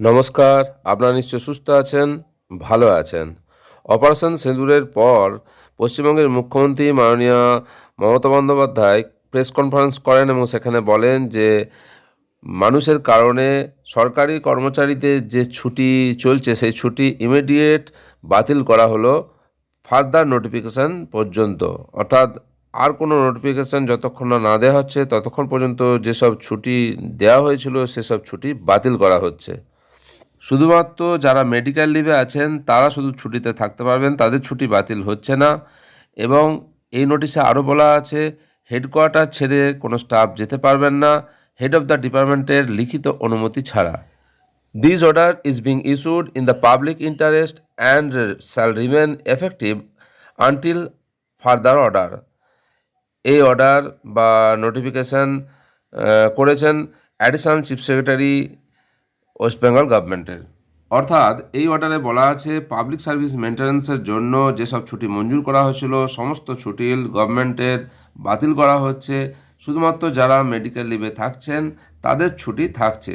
নমস্কার, আপনারা নিশ্চয় সুস্থ আছেন, ভালো আছেন। অপারেশন সিঁদুরের পর পশ্চিমবঙ্গের মুখ্যমন্ত্রী মাননীয় মমতা বন্দ্যোপাধ্যায় প্রেস কনফারেন্স করেন এবং সেখানে বলেন যে, মানুষের কারণে সরকারি কর্মচারীদের যে ছুটি চলছে, সেই ছুটি ইমিডিয়েট বাতিল করা হলো ফার্দার নোটিফিকেশান পর্যন্ত। অর্থাৎ আর কোনো নোটিফিকেশান যতক্ষণ না না দেওয়া হচ্ছে, ততক্ষণ পর্যন্ত যেসব ছুটি দেওয়া হয়েছিল, সেসব ছুটি বাতিল করা হচ্ছে। শুধুমাত্র যারা মেডিকেল লিভে আছেন, তারা শুধু ছুটিতে থাকতে পারবেন, তাদের ছুটি বাতিল হচ্ছে না। এবং এই নোটিশে আরও বলা আছে হেডকোয়ার্টার ছেড়ে কোনো স্টাফ যেতে পারবেন না হেড অফ দ্য ডিপার্টমেন্টের লিখিত অনুমতি ছাড়া। This order is being issued in the public interest and shall remain effective until further order এই অর্ডার বা নোটিফিকেশান করেছেন additional chief secretary West Bengal গভর্নমেন্টের। অর্থাৎ এই অর্ডারে বলা আছে পাবলিক সার্ভিস মেনটেন্যান্সের জন্য যেসব ছুটি মঞ্জুর করা হয়েছিল, সমস্ত ছুটি গভর্নমেন্টের বাতিল করা হচ্ছে। শুধুমাত্র যারা মেডিকেল লিভে থাকছেন, তাদের ছুটি থাকছে।